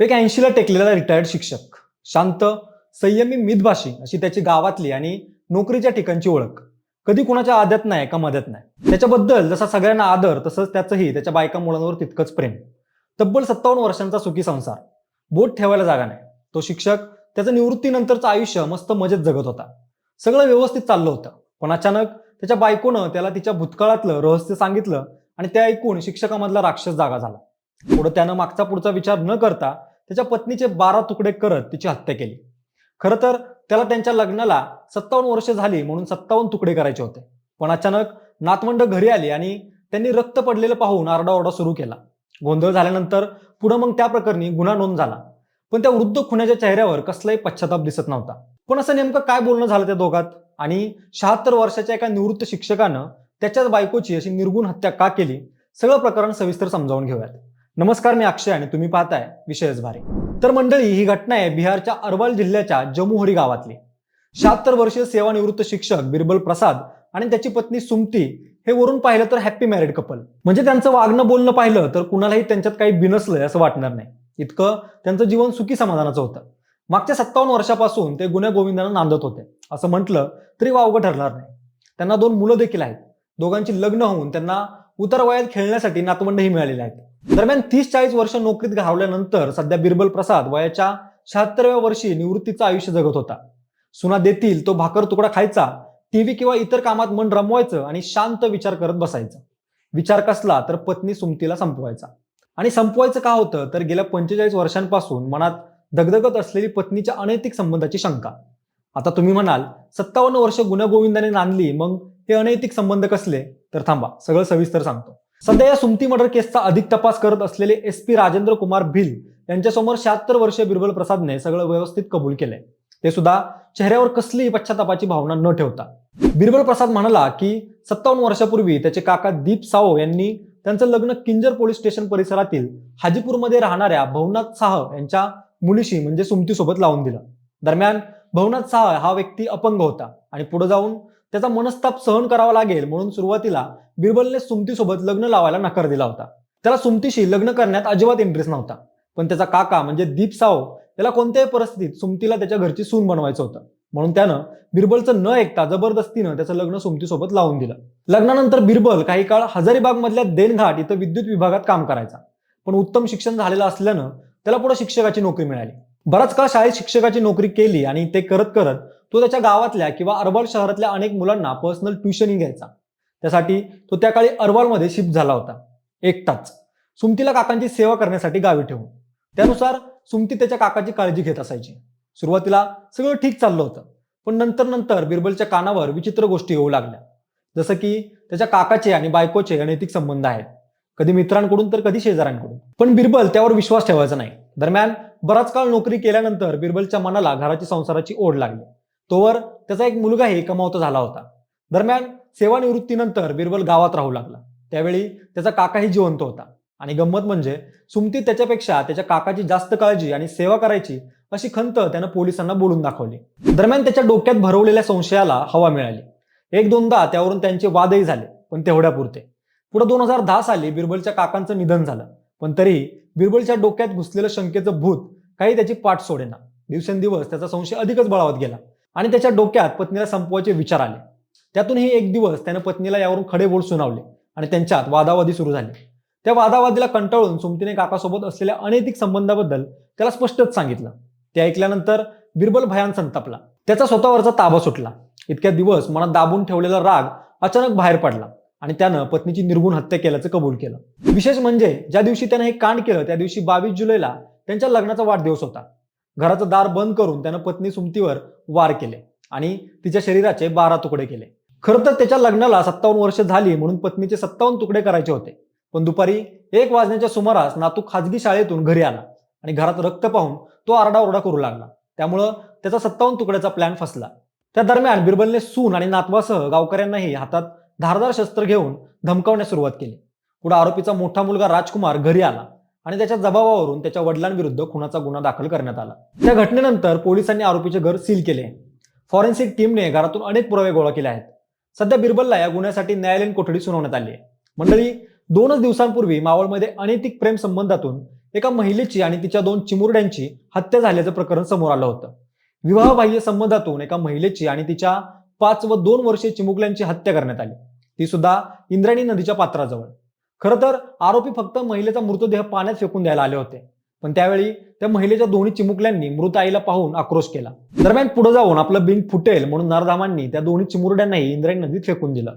एक ऐंशीला टेकलेला रिटायर्ड शिक्षक. शांत संयमी मितभाषी अशी त्याची गावातली आणि नोकरीच्या ठिकाणची ओळख. कधी कुणाच्या आदत नाही का मदत नाही. त्याच्याबद्दल जसा सगळ्यांना आदर तसंच त्याचंही त्याच्या बायका मुलांवर तितकंच प्रेम. तब्बल सत्तावन्न वर्षांचा सुखी संसार. बोट ठेवायला जागा नाही. तो शिक्षक त्याचं निवृत्तीनंतरचं आयुष्य मस्त मजेत जगत होता. सगळं व्यवस्थित चाललं होतं. पण अचानक त्याच्या बायकोनं त्याला तिच्या भूतकाळातलं रहस्य सांगितलं आणि ते ऐकून शिक्षकामधला राक्षस जागा झाला. पुढं त्यानं मागचा पुढचा विचार न करता त्याच्या पत्नीचे बारा तुकडे करत तिची हत्या केली. खरं तर त्याला त्यांच्या लग्नाला सत्तावन्न वर्ष झाली म्हणून सत्तावन्न तुकडे करायचे होते. पण अचानक नातवंड घरी आली आणि त्यांनी रक्त पडलेलं पाहून आरडाओरडा सुरू केला. गोंधळ झाल्यानंतर पुढं मग त्या प्रकरणी गुन्हा नोंद झाला. पण त्या वृद्ध खुन्याच्या चेहऱ्यावर कसलाही पश्चाताप दिसत नव्हता. पण असं नेमकं काय बोलणं झालं त्या दोघात? आणि शहात्तर वर्षाच्या एका निवृत्त शिक्षकानं त्याच्याच बायकोची अशी निर्गुण हत्या का केली? सगळं प्रकरण सविस्तर समजावून घेऊयात. नमस्कार मी अक्षय आणि तुम्ही पाहताय विषयच भारी. तर मंडळी ही घटना आहे बिहारच्या अरवाल जिल्ह्याच्या जमुहरी गावातली. शहात्तर वर्षीय सेवानिवृत्त शिक्षक बिरबल प्रसाद आणि त्याची पत्नी सुमती हे वरून पाहिलं तर हॅप्पी मॅरिड कपल म्हणजे त्यांचं वागणं बोलणं पाहिलं तर कुणालाही त्यांच्यात काही बिनसलंय असं वाटणार नाही. इतकं त्यांचं जीवन सुखी समाधानाचं होतं. मागच्या सत्तावन्न वर्षापासून ते गुन्ह्या गोविंदांना नांदत होते. असं म्हटलं तरी वावगं ठरणार नाही. त्यांना दोन मुलं देखील आहेत. दोघांची लग्न होऊन त्यांना उतर वयात खेळण्यासाठी नातवंडही मिळालेले आहेत. दरम्यान तीस चाळीस वर्ष नोकरीत घालवल्यानंतर सध्या बिरबल प्रसाद वयाच्या शहात्तरव्या वर्षी निवृत्तीचं आयुष्य जगत होता. सुना देतील तो भाकर तुकडा खायचा टीव्ही किंवा इतर कामात मन रमवायचं आणि शांत विचार करत बसायचं. विचार कसला तर पत्नी सुमतीला संपवायचा. आणि संपवायचं का होतं? तर गेल्या पंचेचाळीस वर्षांपासून मनात दगदगत असलेली पत्नीच्या अनैतिक संबंधाची शंका. आता तुम्ही म्हणाल सत्तावन्न वर्ष गुन्हा नांदली मग हे अनैतिक संबंध कसले? तर थांबा सगळं सविस्तर सांगतो. सध्या या सुमती मर्डर केसचा अधिक तपास करत असलेले एस पी राजेंद्र कुमार भिल यांच्यासमोर शहात्तर वर्षीय बिरबल प्रसादने सगळं व्यवस्थित कबूल केलंय. ते सुद्धा चेहऱ्यावर कसलीही पश्चातापाची भावना न ठेवता. बिरबल प्रसाद म्हणाला की सत्तावन्न वर्षापूर्वी त्याचे काका दीप साओ यांनी त्यांचं लग्न किंजर पोलीस स्टेशन परिसरातील हाजीपूरमध्ये राहणाऱ्या भवनाथ साह यांच्या मुलीशी म्हणजे सुमतीसोबत लावून दिलं. दरम्यान भवनाथ साह हा व्यक्ती अपंग होता आणि पुढे जाऊन त्याचा मनस्ताप सहन करावा लागेल म्हणून सुरुवातीला बिरबलने सुमतीसोबत लग्न लावायला नकार दिला होता. त्याला सुमतीशी लग्न करण्यात अजिबात इंटरेस्ट नव्हता. पण त्याचा काका म्हणजे दीप साओ त्याला कोणत्याही परिस्थितीत सुमतीला त्याच्या घरची सून बनवायचं होतं. म्हणून त्यानं बिरबलचं न ऐकता जबरदस्तीनं त्याचं लग्न सुमतीसोबत लावून दिलं. लग्नानंतर बिरबल काही काळ हजारीबाग मधल्या देनघाट इथं विद्युत विभागात काम करायचा. पण उत्तम शिक्षण झालेलं असल्यानं त्याला पुढे शिक्षकाची नोकरी मिळाली. बराच काळ शाळेत शिक्षकाची नोकरी केली आणि ते करत करत तो त्याच्या गावातल्या किंवा अरबाल शहरातल्या अनेक मुलांना पर्सनल ट्युशनही घ्यायचा. त्यासाठी तो त्या काळी अरबालमध्ये शिफ्ट झाला होता. एकटाच. सुमतीला काकांची सेवा करण्यासाठी गावी ठेवून. त्यानुसार सुमती त्याच्या काकाची काळजी घेत असायची. सुरुवातीला सगळं ठीक चाललं होतं. पण नंतर नंतर बिरबलच्या कानावर विचित्र गोष्टी येऊ लागल्या. जसं की त्याच्या काकाचे आणि बायकोचे अनैतिक संबंध आहेत. कधी मित्रांकडून तर कधी शेजाऱ्यांकडून. पण बिरबल त्यावर विश्वास ठेवायचा नाही. दरम्यान बराच काळ नोकरी केल्यानंतर बिरबलच्या मनाला घराची संसाराची ओढ लागली. तोवर त्याचा एक मुलगा हे कमावता झाला होता. दरम्यान सेवानिवृत्तीनंतर बिरबल गावात राहू लागला. त्यावेळी त्याचा काकाही जिवंत होता. आणि गंमत म्हणजे सुमती त्याच्यापेक्षा त्याच्या काकाची जास्त काळजी आणि सेवा करायची अशी खंत त्यानं पोलिसांना बोलून दाखवली. दरम्यान त्याच्या डोक्यात भरवलेल्या संशयाला हवा मिळाली. एक दोनदा त्यावरून त्यांचे वादही झाले पण तेवढ्यापुरते. पुढे दोन हजार दहा साली बिरबलच्या काकांचं निधन झालं. पण तरीही बिरबलच्या डोक्यात घुसलेलं शंकेचं भूत काही त्याची पाठ सोडेना. दिवसेंदिवस त्याचा संशय अधिकच बळावत गेला. आणि त्याच्या डोक्यात पत्नीला संपवायचे विचार आले. त्यातूनही एक दिवस त्यानं पत्नीला यावरून खडे बोल सुनावले आणि त्यांच्यात वादावादी सुरू झाली. त्या वादावादीला कंटाळून सुमतीने काकासोबत असलेल्या अनैतिक संबंधाबद्दल त्याला स्पष्टच सांगितलं. ते ऐकल्यानंतर बिरबल भयान संतापला. त्याचा स्वतःवरचा ताबा सुटला. इतक्या दिवस मनात दाबून ठेवलेला राग अचानक बाहेर पडला आणि त्यानं पत्नीची निर्गुण हत्या केल्याचं कबूल केलं. विशेष म्हणजे ज्या दिवशी त्यानं हे कांड केलं त्या दिवशी बावीस जुलैला त्यांच्या लग्नाचा वाढदिवस होता. घराचं दार बंद करून त्यानं पत्नी सुमतीवर वार केले आणि तिच्या शरीराचे बारा तुकडे केले. खरं तर त्याच्या लग्नाला सत्तावन्न वर्ष झाली म्हणून पत्नीचे सत्तावन्न तुकडे करायचे होते. पण दुपारी एक वाजण्याच्या सुमारास नातू खाजगी शाळेतून घरी आला आणि घरात रक्त पाहून तो आरडाओरडा करू लागला. त्यामुळं त्याचा सत्तावन्न तुकड्याचा प्लॅन फसला. त्या दरम्यान बिरबलने सून आणि नातवासह गावकऱ्यांनाही हातात धारदार शस्त्र घेऊन धमकावण्यास सुरुवात केली. पुढे आरोपीचा मोठा मुलगा राजकुमार घरी आला. आणि त्याच्या जबाबावरून त्याच्या वडिलांविरुद्ध खुनाचा गुन्हा दाखल करण्यात आला. त्या घटनेनंतर पोलिसांनी आरोपीचे घर सील केले. फॉरेन्सिक टीमने घरातून अनेक पुरावे गोळा केले आहेत. सध्या बिरबलला या गुन्ह्यासाठी न्यायालयीन कोठडी सुनावण्यात आली आहे. मंडळी दोनच दिवसांपूर्वी मावळमध्ये अनैतिक प्रेम संबंधातून एका महिलेची आणि तिच्या दोन चिमुरड्यांची हत्या झाल्याचं प्रकरण समोर आलं होतं. विवाहबाह्य संबंधातून एका महिलेची आणि तिच्या पाच व दोन वर्षे चिमुकल्यांची हत्या करण्यात आली. ती सुद्धा इंद्रायणी नदीच्या पात्राजवळ. खरं तर आरोपी फक्त महिलेचा मृतदेह पाण्यात फेकून द्यायला आले होते. पण त्यावेळी त्या महिलेच्या दोन्ही चिमुकल्यांनी मृत आईला पाहून आक्रोश केला. दरम्यान पुढे जाऊन आपलं बिंग फुटेल म्हणून नरधामांनी त्या दोन्ही चिमुरड्यांनाही इंद्रायणी नदीत फेकून दिलं.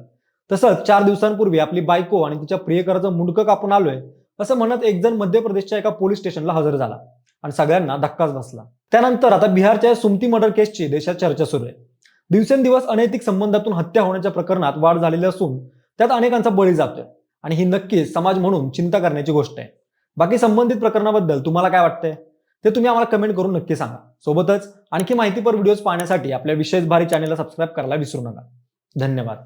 तसंच चार दिवसांपूर्वी आपली बायको आणि तिच्या प्रियकराचं मुंडकं कापून आलोय असं म्हणत एक जण मध्य प्रदेशच्या एका पोलीस स्टेशनला हजर झाला आणि सगळ्यांना धक्काच बसला. त्यानंतर आता बिहारच्या सुमती मर्डर केसची देशात चर्चा सुरू आहे. दिवसेंदिवस अनैतिक संबंधातून हत्या होण्याच्या प्रकरणात वाढ झालेली असून त्यात अनेकांचा बळी जातोय. आणि ही नक्कीच समाज म्हणून चिंता करण्याची गोष्ट आहे. बाकी संबंधित प्रकरणाबद्दल तुम्हाला काय वाटतंय? ते तुम्ही आम्हाला कमेंट करून नक्की सांगा. सोबतच आणखी माहितीपर व्हिडिओज पाहण्यासाठी आपल्या विशेष भारी चॅनेलला सबस्क्राईब करायला विसरू नका. धन्यवाद.